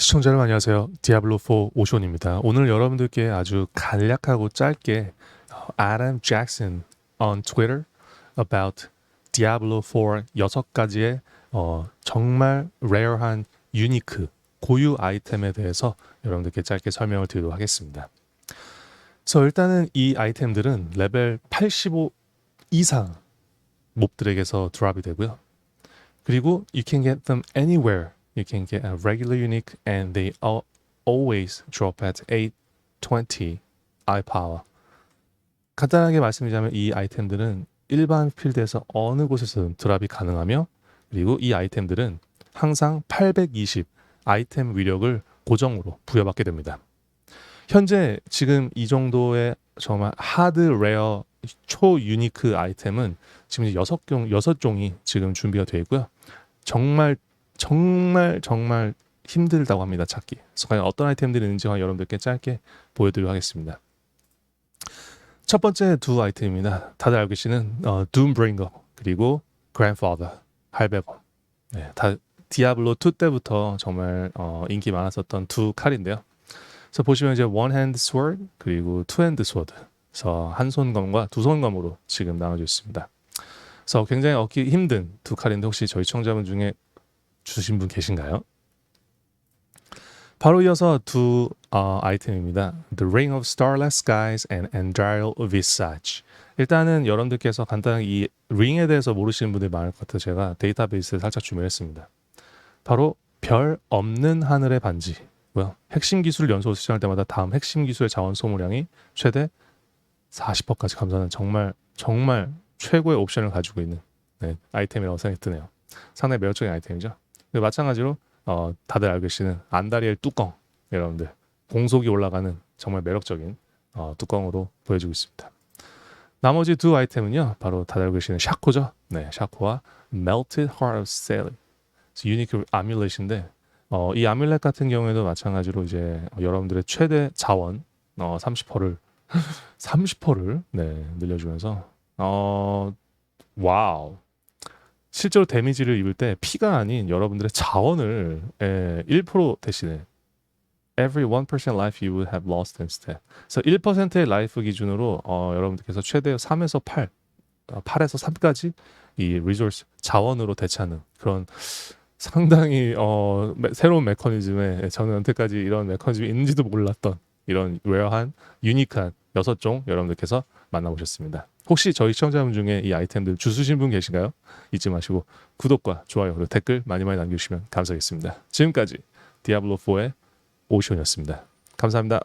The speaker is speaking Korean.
시청자 여러분 안녕하세요. 디아블로4 오션입니다. 오늘 여러분들께 아주 간략하고 짧게 어, Adam Jackson on Twitter about Diablo 4 여섯 가지의 어, 정말 레어한 유니크 고유 아이템에 대해서 여러분들께 짧게 설명을 드리도록 하겠습니다. 그래서 일단은 이 아이템들은 레벨 85 이상 몹들에게서 드랍이 되고요. 그리고 you can get them anywhere. You can get a regular unique and they all, always drop at 820 eye power. 간단하게 말씀드리자면 이 아이템들은 일반 필드에서 어느 곳에서든 드랍이 가능하며 그리고 이 아이템들은 항상 820 아이템 위력을 고정으로 부여받게 됩니다. 현재 지금 이 정도의 정말 하드 레어 초 유니크 아이템은 지금 이제 여섯 종 여섯 종이 지금 준비가 되어 있고요. 정말 정말 정말 힘들다고 합니다 찾기. 과연 어떤 아이템들이 있는지 여러분들께 짧게 보여드리도록 하겠습니다. 첫 번째 두 아이템입니다. 다들 알고 계시는 어, 둠브링거 그리고 Grandfather 할배범. 네, 다 디아블로 2 때부터 정말 어, 인기 많았었던 두 칼인데요. 그래서 보시면 이제 one hand sword 그리고 two hand sword. 그래서 한 손검과 두 손검으로 지금 나눠져 있습니다. 그래서 굉장히 얻기 힘든 두 칼인데 혹시 저희 청자분 중에 주신 분 계신가요? 바로 이어서 두 어, 아이템입니다. The Ring of Starless Skies and Andriel Visage. 일단은 여러분들께서 간단하게 이 링에 대해서 모르시는 분들이 많을 것 같아서 제가 데이터베이스를 살짝 준비했습니다. 바로 별 없는 하늘의 반지고요. 핵심 기술 연소 시작할 때마다 다음 핵심 기술의 자원 소모량이 최대 40%까지 감소하는 정말 정말 최고의 옵션을 가지고 있는 네, 아이템이라고 생각이 드네요. 상당히 매력적인 아이템이죠. 마찬가지로 어, 다들 알고 계시는 안다리엘 뚜껑 여러분들 공속이 올라가는 정말 매력적인 어, 뚜껑으로 보여주고 있습니다. 나머지 두 아이템은요 바로 다들 알고 계시는 샤코죠. 네, 샤코와 Melted Heart of Sally 유니크 아뮬렛인데 어, 이 아뮬렛 같은 경우에도 마찬가지로 이제 여러분들의 최대 자원 어, 30%를 30%를 네, 늘려주면서 어 와우 실제로 데미지를 입을 때 피가 아닌 여러분들의 자원을 예, 1% 대신에 every 1% life you would have lost instead. 그래서 1%의 라이프 기준으로 어, 여러분들께서 최대 3에서 8, 어, 8에서 3까지 이 리소스 자원으로 대체하는 그런 상당히 어, 매- 새로운 메커니즘에 저는 여태까지 이런 메커니즘이 있는지도 몰랐던 이런 레어한 유니크한 여섯 종 여러분들께서 만나보셨습니다. 혹시 저희 시청자분 중에 이 아이템들 주수신 분 계신가요? 잊지 마시고 구독과 좋아요 그리고 댓글 많이 많이 남겨주시면 감사하겠습니다. 지금까지 디아블로4의 오션이었습니다. 감사합니다.